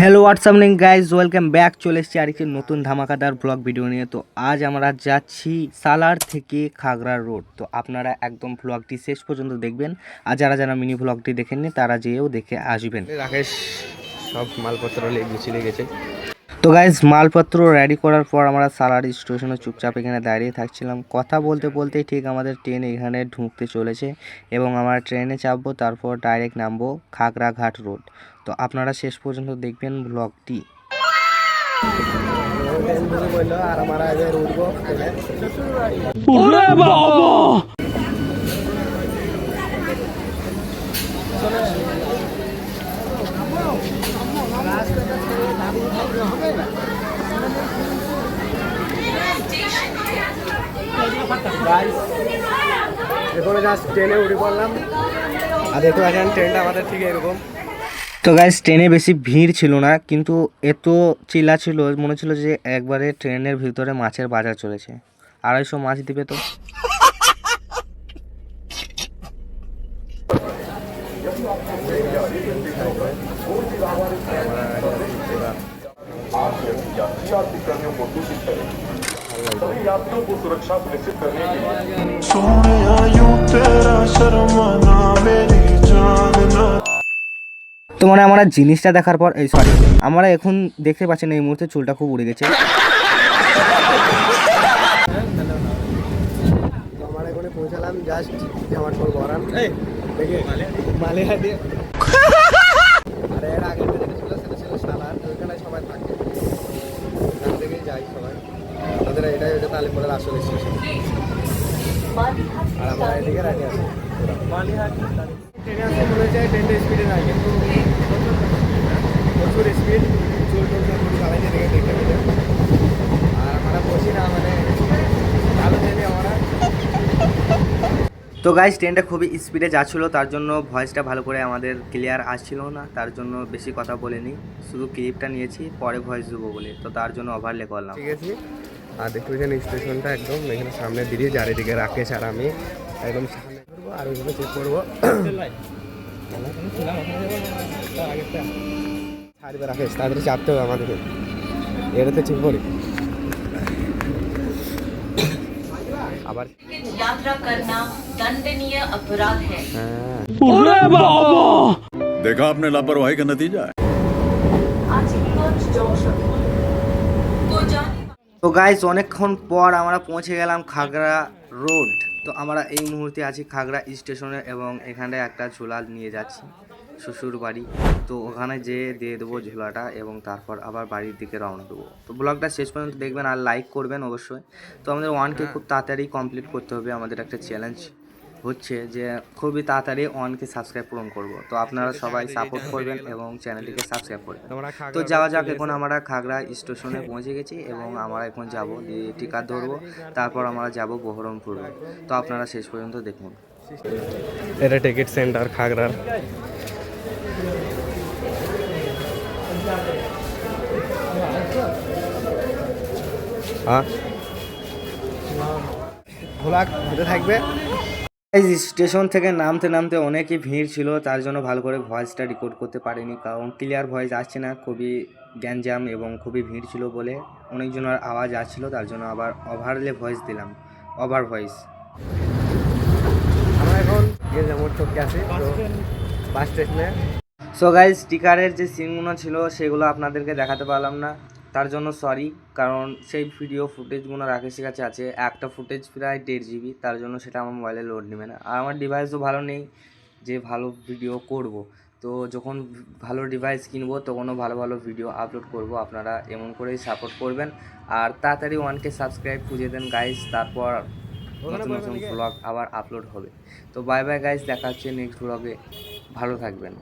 Hello WhatsApp link guys welcome back চলে এসেছি আরেকটি নতুন ধামাকাদার ব্লগ ভিডিও নিয়ে। তো আজ আমরা যাচ্ছি সালার থেকে খাগড়া রোড। তো আপনারা একদম ব্লগটি শেষ পর্যন্ত দেখবেন। আর যারা যারা মিনি ব্লগটি দেখেননি, তারা যেয়েও দেখে আসবেন। রাকেশ, সব মালপত্র গুছিয়ে গেছে। তো গাইজ মালপত্র রেডি করার পর আমরা সালার স্টেশনে চুপচাপ এখানে দাঁড়িয়ে থাকছিলাম। কথা বলতে বলতেই ঠিক আমাদের ট্রেন এখানে ঢুকতে চলেছে এবং আমরা ট্রেনে চাপবো, তারপর ডাইরেক্ট নামবো খাগড়াঘাট রোড তো আপনারা শেষ পর্যন্ত দেখবেন ব্লগটি বলল আর আমরা আগে উঠবো এখন জাস্ট ট্রেনে উঠে পড়লাম। আর এখন ট্রেনটা আমাদের ঠিক এরকম। তো গাইজ ট্রেনে বেশি ভিড় ছিল না কিন্তু এত চিল্লা ছিল মনে ছিল যে একবারে ট্রেনের ভিতরে মাছের বাজার চলেছে। আড়াইশো মাছ দিবে তো। सोनिया यूं तेरा शर्माना मेरी जान ना তো মানে আমরা জিনিসটা দেখার পর এই সরি আমরা এখন দেখতে পাচ্ছেন এই মুহূর্তে চুলটা খুব উড়ে গেছে তো আমরা এখানে পৌঁছালাম জাস্ট আমার সব গরম দেখে মালে হাতে আরে এর আগে যেটা ছিল সেটা ছিল সালার ওইখানে সবাই থাকে ওখান থেকেই যাই সবাই। আমাদের এটাই হচ্ছে তালিমপুরের আসল স্টেশন আর আমরা এদিকে রাখি আছি। ট্রেনে আসতে মনে হচ্ছে ট্রেনটা স্পিডে নাই কিন্তু প্রচুর স্পিড চুল টুল চালাই দেখে দেখতে পেলে আর আমরা বসি না মানে ভালো ট্রেনে আমরা তো গাইজ ট্রেনটা খুবই স্পিডে যাচ্ছিল, তার জন্য ভয়েসটা ভালো করে আমাদের ক্লিয়ার আসছিল না, তার জন্য বেশি কথা বলিনি। শুধু ক্লিপটা নিয়েছি, পরে ভয়েস দেবো বলে, তো তার জন্য ওভারলে করলাম। ঠিক আছে। আর দেখতে পাচ্ছেন স্টেশনটা একদম, এখানে সামনে দিয়ে চারিদিকে রাকেশ আর আমি, একদম আর ওইগুলো চেক করব। ছাড়বে রাকেশ তাড়াতাড়ি চাপতে হবে আমাদেরকে। এটাতে চেক করি। আবার यात्रा करना दंडनीय अपराध है হ্যাঁ देखा आपने लापरवाही का नतीजा है आजीवन जंक्शन को जाने তো গাইজ অনেকক্ষণ পর আমরা পৌঁছে গেলাম খাগড়া রোড তো আমরা এই মুহূর্তে আছি খাগড়া স্টেশনে এবং এখানে একটা ঝোলা নিয়ে যাচ্ছি শ্বশুর বাড়ি। তো ওখানে যেয়ে দিয়ে দেবো ঝোলাটা এবং তারপর আবার বাড়ির দিকে রওনা দেবো। তো ব্লগটা শেষ পর্যন্ত দেখবেন আর লাইক করবেন অবশ্যই। তো আমাদের ওয়ানকে খুব তাড়াতাড়ি কমপ্লিট করতে হবে। আমাদের একটা চ্যালেঞ্জ হচ্ছে যে খুবই তাড়াতাড়ি ওয়ানকে সাবস্ক্রাইব পূরণ করব। তো আপনারা সবাই সাপোর্ট করবেন এবং চ্যানেলটিকে সাবস্ক্রাইব করবেন। তো যাওয়া যাক এখন আমরা খাগড়া স্টেশনে পৌঁছে গেছি এবং আমরা এখন যাব দিয়ে টিকিট ধরবো। তারপর আমরা যাব বহরমপুর। তো আপনারা শেষ পর্যন্ত দেখুন। এটা টিকিট সেন্টার খাগড়ার। হ্যাঁ। স্টেশন থেকে নামতে নামতে অনেকই ভিড় ছিল, তার জন্য ভালো করে ভয়েসটা রেকর্ড করতে পারিনি, কারণ ক্লিয়ার ভয়েস আসছে না, খুবই গ্যাঞ্জাম এবং খুবই ভিড় ছিল বলে অনেকজনের আওয়াজ আসছিল, তার জন্য আবার ওভারলে ভয়েস দিলাম ওভার ভয়েস আমরা এখন গিয়ে যাব চোখে তো বাস স্টেশনে সো গাইজ স্টিকারের যে সিনগুলো ছিল সেগুলো আপনাদেরকে দেখাতে পারলাম না। তার জন্য সরি কারণ সেই ভিডিও ফুটেজগুলো রাকেশের কাছে আছে। একটা ফুটেজ প্রায় দেড় জিবি তার জন্য সেটা আমার মোবাইলে লোড নেবে না। আর আমার ডিভাইসও ভালো নেই যে ভালো ভিডিও করব। তো যখন ভালো ডিভাইস কিনবো তখনও ভালো ভালো ভিডিও আপলোড করব। আপনারা এমন করেই সাপোর্ট করবেন। আর তাড়াতাড়ি ওয়ানকে সাবস্ক্রাইব খুঁজে দেন গাইজ তারপর নতুন নতুন ব্লগ আবার আপলোড হবে। তো বাই বাই গাইজ দেখা হচ্ছে নেক্সট ব্লগে ভালো থাকবেন।